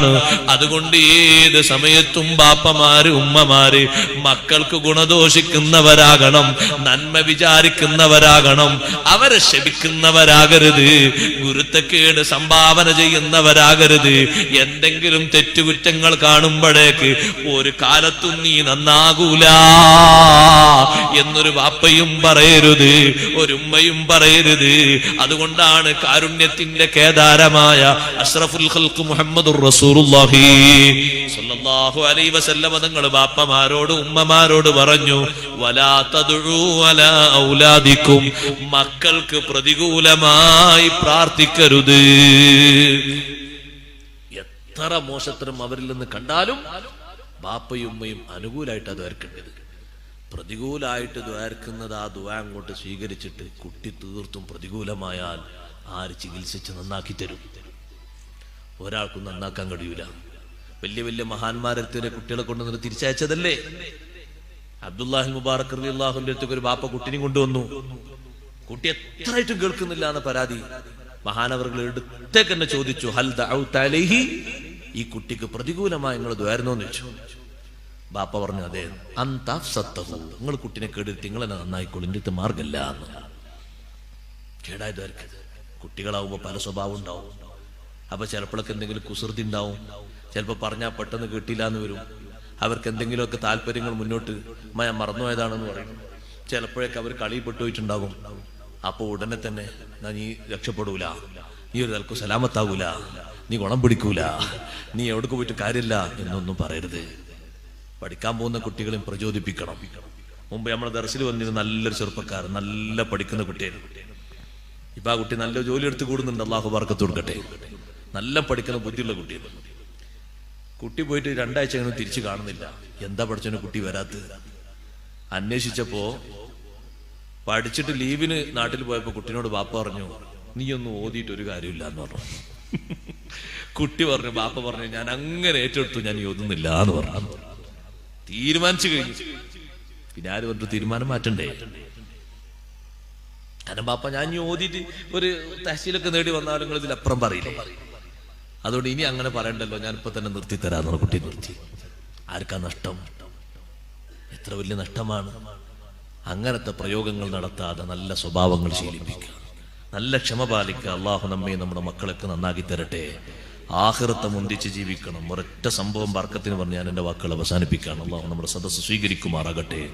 അതുകൊണ്ടാണ് അതുകൊണ്ട് ഏത് സമയത്തും ബാപ്പമാര് ഉമ്മമാര് മക്കൾക്ക് ഗുണദോഷിക്കുന്നവരാകണം നന്മ വിചാരിക്കുന്നവരാകണം അവരെ ശപിക്കുന്നവരാകരുത് ഗുരുത്തക്കേട് സംഭാവന ചെയ്യുന്നവരാകരുത്. എന്തെങ്കിലും തെറ്റുകുറ്റങ്ങൾ കാണുമ്പോഴേക്ക് ഒരു കാലത്തും നീ നന്നാകൂല. എന്നൊരു വാപ്പയും പറയരുത് ഒരുമ്മയും പറയരുത്. അതുകൊണ്ടാണ് കാരുണ്യത്തിന്റെ കേദാരമായ അഷ്റഫുൽ ഖൽഖ് മുഹമ്മദുർ റസൂലുള്ളാഹി. സ്വല്ലല്ലാഹു അലൈഹി ബാപ്പമാരോട് ഉമ്മമാരോട് പറഞ്ഞു വലാ ഔലാദിക്കും. മക്കൾക്ക് പ്രതികൂലമായി പ്രാർത്ഥിക്കരുത്. എത്ര മോശത്തരം അവരിൽ നിന്ന് കണ്ടാലും ബാപ്പയും ഉമ്മയും അനുകൂലമായിട്ട് അത് വരക്കേണ്ടത് പ്രതികൂലമായിട്ട് ദ്വാർക്കുന്നത് ആ ദ്വാ അങ്ങോട്ട് സ്വീകരിച്ചിട്ട് കുട്ടി തീർത്തും പ്രതികൂലമായാൽ ആര് ചികിത്സിച്ച് നന്നാക്കി തരും? ഒരാൾക്കും നന്നാക്കാൻ കഴിയൂല. വലിയ വലിയ മഹാന്മാരെത്തിയ കുട്ടികളെ കൊണ്ടുവന്ന് തിരിച്ചയച്ചതല്ലേ? അബ്ദുല്ലാഹിൽ മുബാറക് അള്ളാഹുന്റെ അടുത്തേക്ക് ഒരു ബാപ്പ കുട്ടിനെ കൊണ്ടുവന്നു. കുട്ടി എത്രയായിട്ടും കേൾക്കുന്നില്ല എന്ന പരാതി മഹാനവറുകൾ എടുത്തേക്ക് തന്നെ ചോദിച്ചു ഹൽ ഈ കുട്ടിക്ക് പ്രതികൂലമായി നിങ്ങൾ ദ്വാരുന്നോന്ന് ചോദിച്ചു. ബാപ്പ പറഞ്ഞു അതെ സത്തു നിങ്ങൾ കുട്ടിനെ കേടിരുത്തി നിങ്ങൾ എന്നെ നന്നായിക്കോളൂ ഇന്റെ മാർഗല്ല എന്ന്. കേടായതായിരിക്കും കുട്ടികളാവുമ്പോ പല സ്വഭാവം ഉണ്ടാവും. അപ്പൊ ചിലപ്പോഴൊക്കെ എന്തെങ്കിലും കുസൃതി ഉണ്ടാവും. ചിലപ്പോൾ പറഞ്ഞാൽ പെട്ടെന്ന് കിട്ടില്ല എന്ന് വരും. അവർക്ക് എന്തെങ്കിലുമൊക്കെ താല്പര്യങ്ങൾ മുന്നോട്ട് മയം മറന്നുപോയതാണെന്ന് പറയും. ചിലപ്പോഴൊക്കെ അവർ കളിപ്പെട്ടു പോയിട്ടുണ്ടാകും അപ്പോൾ ഉടനെ തന്നെ ഞാൻ നീ രക്ഷപ്പെടൂല. നീ ഒരു തലക്കും സലാമത്താവൂല. നീ ഗുണം പിടിക്കൂല. നീ എവിടേക്ക് പോയിട്ട് കാര്യമില്ല എന്നൊന്നും പറയരുത്. പഠിക്കാൻ പോകുന്ന കുട്ടികളെയും പ്രചോദിപ്പിക്കണം. മുമ്പ് നമ്മുടെ ദർശയിൽ വന്നിരുന്ന നല്ലൊരു ചെറുപ്പക്കാരൻ നല്ല പഠിക്കുന്ന കുട്ടിയായിരുന്നു ഇപ്പൊ ആ കുട്ടി നല്ല ജോലി എടുത്ത് കൂടുന്നുണ്ട്. അള്ളാഹു വർക്കത്ത് കൊടുക്കട്ടെ. നല്ല പഠിക്കുന്ന ബുദ്ധിയുള്ള കുട്ടിയാണ്. കുട്ടി പോയിട്ട് രണ്ടാഴ്ച അങ്ങനെ തിരിച്ചു കാണുന്നില്ല. എന്താ പഠിച്ചു കുട്ടി വരാത്തത്? അന്വേഷിച്ചപ്പോ പഠിച്ചിട്ട് ലീവിന് നാട്ടിൽ പോയപ്പോ കുട്ടിനോട് ബാപ്പ പറഞ്ഞു നീ ഒന്നും ഓതിയിട്ട് ഒരു കാര്യമില്ല എന്ന് പറഞ്ഞു. കുട്ടി പറഞ്ഞു ബാപ്പ പറഞ്ഞു ഞാൻ അങ്ങനെ ഏറ്റെടുത്തു ഞാൻ ഓതുന്നില്ല എന്ന് പറഞ്ഞു. തീരുമാനിച്ചു കഴിഞ്ഞു. പിന്നെ ആര് പറഞ്ഞു തീരുമാനം മാറ്റണ്ടേ? കാരണം ബാപ്പ ഞാൻ ഓതിട്ട് ഒരു തഹസീലൊക്കെ നേടി വന്നാലും നിങ്ങൾ ഇതിലപ്പുറം പറയില്ല? അതുകൊണ്ട് ഇനി അങ്ങനെ പറയണ്ടല്ലോ ഞാൻ ഇപ്പൊ തന്നെ നിർത്തി തരാന്ന് കുട്ടി നിർത്തി. ആർക്കാ നഷ്ടം? എത്ര വലിയ നഷ്ടമാണ്? അങ്ങനത്തെ പ്രയോഗങ്ങൾ നടത്താതെ നല്ല സ്വഭാവങ്ങൾ ശീലിപ്പിക്കുക. നല്ല ക്ഷമ പാലിക്കുക. അള്ളാഹു നമ്മെ നമ്മുടെ മക്കളൊക്കെ നന്നാക്കി തരട്ടെ. ആഹൃത്തെ മുന്തിച്ച് ജീവിക്കണം. ഒരൊറ്റ സംഭവം വർക്കത്തിന് പറഞ്ഞ് ഞാൻ എന്റെ വാക്കുകൾ അവസാനിപ്പിക്കുകയാണ്. അള്ളാഹു നമ്മുടെ സദസ്സ് സ്വീകരിക്കുമാറാകട്ടെ.